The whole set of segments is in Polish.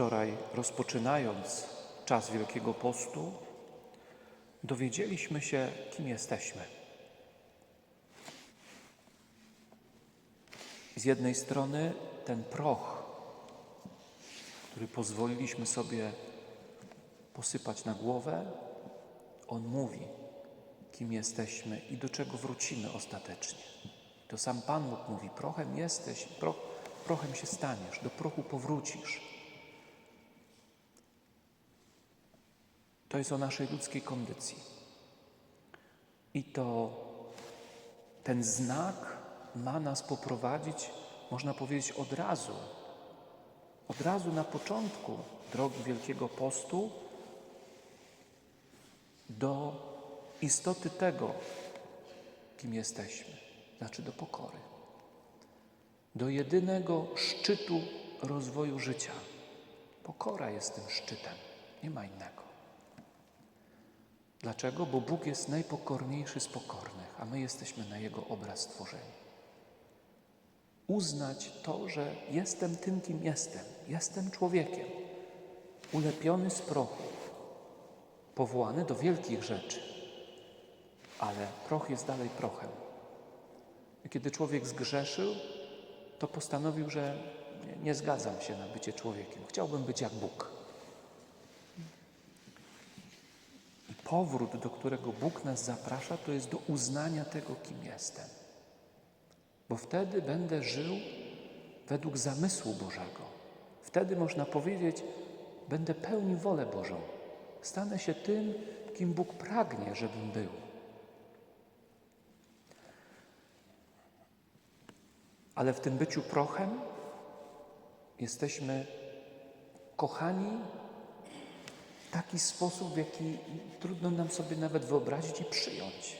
Wczoraj, rozpoczynając czas Wielkiego Postu, dowiedzieliśmy się, kim jesteśmy. Z jednej strony ten proch, który pozwoliliśmy sobie posypać na głowę, on mówi, kim jesteśmy i do czego wrócimy ostatecznie. To sam Pan Bóg mówi: prochem jesteś, pro, prochem się staniesz, do prochu powrócisz. To jest o naszej ludzkiej kondycji. I to ten znak ma nas poprowadzić, można powiedzieć, od razu, od razu na początku drogi Wielkiego Postu do istoty tego, kim jesteśmy, znaczy do pokory, do jedynego szczytu rozwoju życia. Pokora jest tym szczytem, nie ma innego. Dlaczego? Bo Bóg jest najpokorniejszy z pokornych, a my jesteśmy na Jego obraz stworzeni. Uznać to, że jestem tym, kim jestem. Jestem człowiekiem, ulepiony z prochu, powołany do wielkich rzeczy, ale proch jest dalej prochem. I kiedy człowiek zgrzeszył, to postanowił, że nie, nie zgadzam się na bycie człowiekiem. Chciałbym być jak Bóg. Powrót, do którego Bóg nas zaprasza, to jest do uznania tego, kim jestem. Bo wtedy będę żył według zamysłu Bożego. Wtedy można powiedzieć, będę pełnił wolę Bożą. Stanę się tym, kim Bóg pragnie, żebym był. Ale w tym byciu prochem jesteśmy kochani taki sposób, w jaki trudno nam sobie nawet wyobrazić i przyjąć.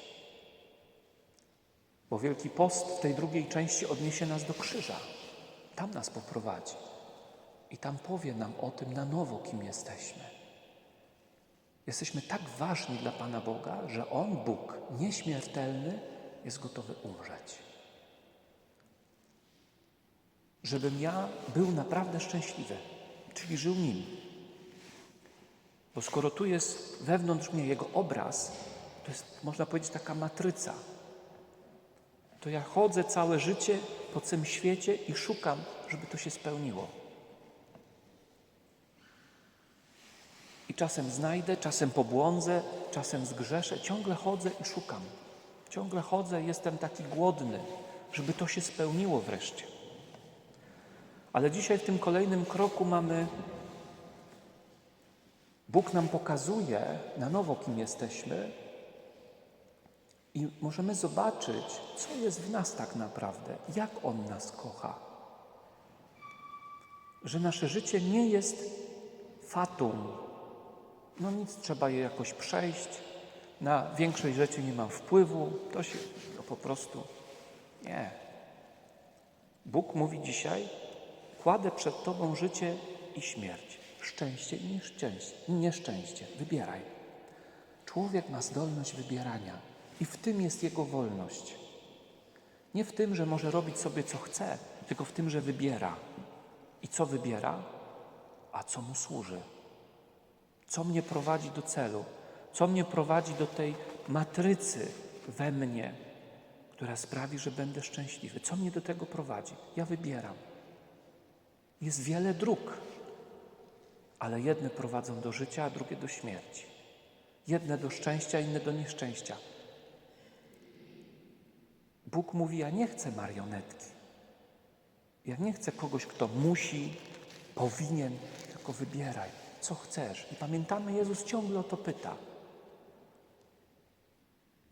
Bo Wielki Post w tej drugiej części odniesie nas do krzyża. Tam nas poprowadzi. I tam powie nam o tym na nowo, kim jesteśmy. Jesteśmy tak ważni dla Pana Boga, że On, Bóg, nieśmiertelny, jest gotowy umrzeć. Żebym ja był naprawdę szczęśliwy, czyli żył nim. Bo skoro tu jest wewnątrz mnie Jego obraz, to jest, można powiedzieć, taka matryca. To ja chodzę całe życie po całym świecie i szukam, żeby to się spełniło. I czasem znajdę, czasem pobłądzę, czasem zgrzeszę. Ciągle chodzę i szukam. Ciągle chodzę jestem taki głodny, żeby to się spełniło wreszcie. Ale dzisiaj w tym kolejnym kroku mamy. Bóg nam pokazuje na nowo, kim jesteśmy, i możemy zobaczyć, co jest w nas tak naprawdę, jak On nas kocha. Że nasze życie nie jest fatum. No nic, trzeba je jakoś przejść. Na większość rzeczy nie mam wpływu. To się to po prostu nie. Bóg mówi dzisiaj: kładę przed Tobą życie i śmierć, szczęście i nieszczęście. nieszczęście. Wybieraj. Człowiek ma zdolność wybierania. I w tym jest jego wolność. Nie w tym, że może robić sobie co chce, tylko w tym, że wybiera. I co wybiera? A co mu służy? Co mnie prowadzi do celu? Co mnie prowadzi do tej matrycy we mnie, która sprawi, że będę szczęśliwy? Co mnie do tego prowadzi? Ja wybieram. Jest wiele dróg, ale jedne prowadzą do życia, a drugie do śmierci. Jedne do szczęścia, inne do nieszczęścia. Bóg mówi: Ja nie chcę marionetki. Ja nie chcę kogoś, kto musi, powinien, tylko wybieraj, co chcesz. I pamiętamy, Jezus ciągle o to pyta.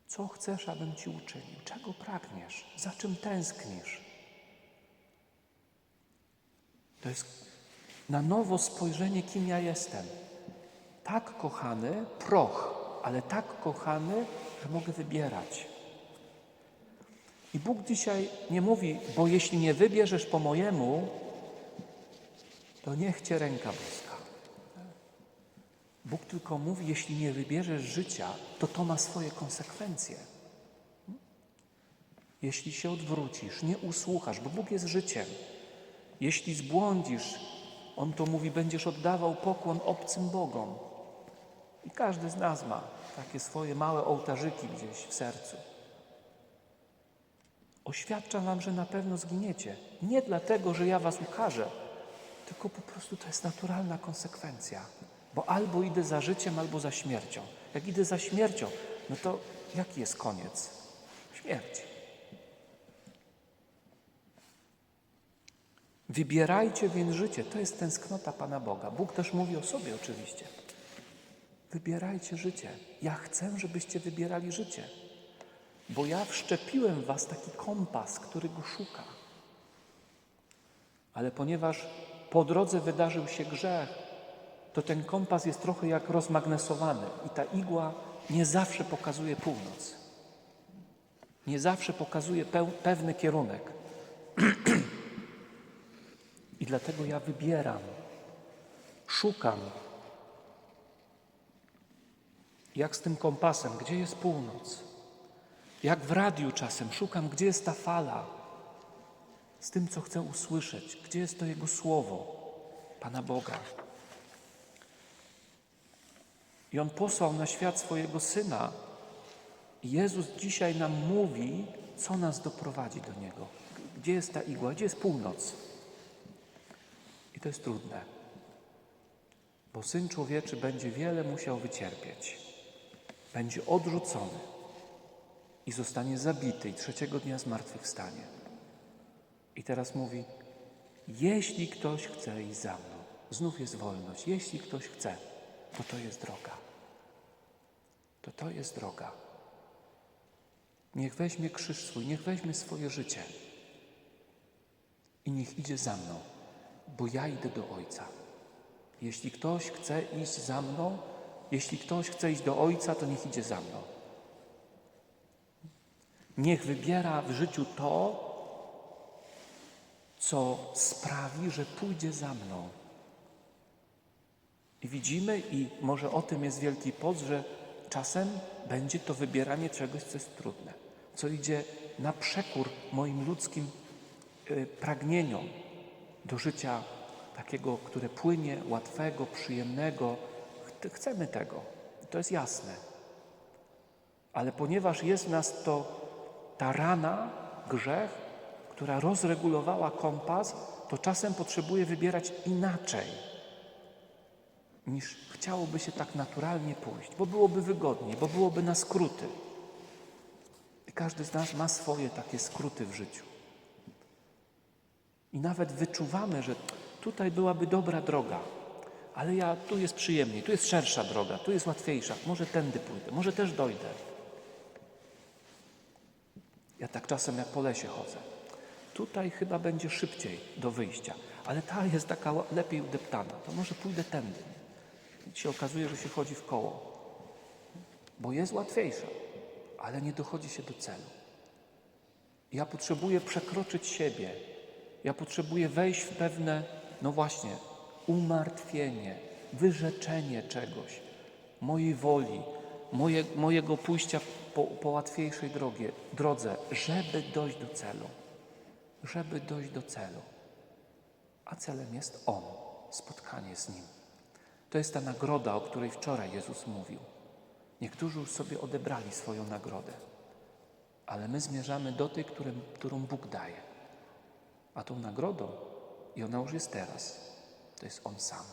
Co chcesz, abym ci uczynił? Czego pragniesz? Za czym tęsknisz? To jest na nowo spojrzenie, kim ja jestem. Tak kochany, proch, ale tak kochany, że mogę wybierać. I Bóg dzisiaj nie mówi, bo jeśli nie wybierzesz po mojemu, to niech cię ręka boska. Bóg tylko mówi, jeśli nie wybierzesz życia, to to ma swoje konsekwencje. Jeśli się odwrócisz, nie usłuchasz, bo Bóg jest życiem. Jeśli zbłądzisz, On to mówi, będziesz oddawał pokłon obcym Bogom. I każdy z nas ma takie swoje małe ołtarzyki gdzieś w sercu. Oświadczam wam, że na pewno zginiecie. Nie dlatego, że ja was ukażę, tylko po prostu to jest naturalna konsekwencja. Bo albo idę za życiem, albo za śmiercią. Jak idę za śmiercią, no to jaki jest koniec? Śmierć. Wybierajcie więc życie. To jest tęsknota Pana Boga. Bóg też mówi o sobie oczywiście. Wybierajcie życie. Ja chcę, żebyście wybierali życie. Bo ja wszczepiłem w was taki kompas, który go szuka. Ale ponieważ po drodze wydarzył się grzech, to ten kompas jest trochę jak rozmagnesowany i ta igła nie zawsze pokazuje północ. Nie zawsze pokazuje pewny kierunek. Dlatego ja wybieram, szukam. Jak z tym kompasem, gdzie jest północ? Jak w radiu czasem szukam, gdzie jest ta fala, z tym, co chcę usłyszeć, gdzie jest to Jego słowo, Pana Boga. I On posłał na świat swojego Syna. Jezus dzisiaj nam mówi, co nas doprowadzi do Niego. Gdzie jest ta igła, gdzie jest północ. I to jest trudne, bo Syn Człowieczy będzie wiele musiał wycierpieć. Będzie odrzucony i zostanie zabity i trzeciego dnia zmartwychwstanie. I teraz mówi, jeśli ktoś chce iść za mną, znów jest wolność, jeśli ktoś chce, to to jest droga. To to jest droga. Niech weźmie krzyż swój, niech weźmie swoje życie i niech idzie za mną, bo ja idę do Ojca. Jeśli ktoś chce iść za mną, jeśli ktoś chce iść do Ojca, to niech idzie za mną. Niech wybiera w życiu to, co sprawi, że pójdzie za mną. I widzimy, i może o tym jest wielki post, że czasem będzie to wybieranie czegoś, co jest trudne, co idzie na przekór moim ludzkim y, pragnieniom do życia takiego, które płynie, łatwego, przyjemnego. Ch- Chcemy tego, to jest jasne. Ale ponieważ jest w nas to ta rana, grzech, która rozregulowała kompas, to czasem potrzebuje wybierać inaczej, niż chciałoby się tak naturalnie pójść, bo byłoby wygodniej, bo byłoby na skróty. I każdy z nas ma swoje takie skróty w życiu. I nawet wyczuwamy, że tutaj byłaby dobra droga, ale ja tu jest przyjemniej, tu jest szersza droga, tu jest łatwiejsza, może tędy pójdę, może też dojdę. Ja tak czasem jak po lesie chodzę. Tutaj chyba będzie szybciej do wyjścia, ale ta jest taka lepiej udeptana, to może pójdę tędy. I się okazuje, że się chodzi w koło, bo jest łatwiejsza, ale nie dochodzi się do celu. Ja potrzebuję przekroczyć siebie. Ja potrzebuję wejść w pewne, no właśnie, umartwienie, wyrzeczenie czegoś, mojej woli, moje, mojego pójścia po, po łatwiejszej drogie, drodze, żeby dojść do celu. Żeby dojść do celu. A celem jest On, spotkanie z Nim. To jest ta nagroda, o której wczoraj Jezus mówił. Niektórzy już sobie odebrali swoją nagrodę ale my zmierzamy do tej, którą Bóg daje. A tą nagrodą, i ona już jest teraz, to jest On sam.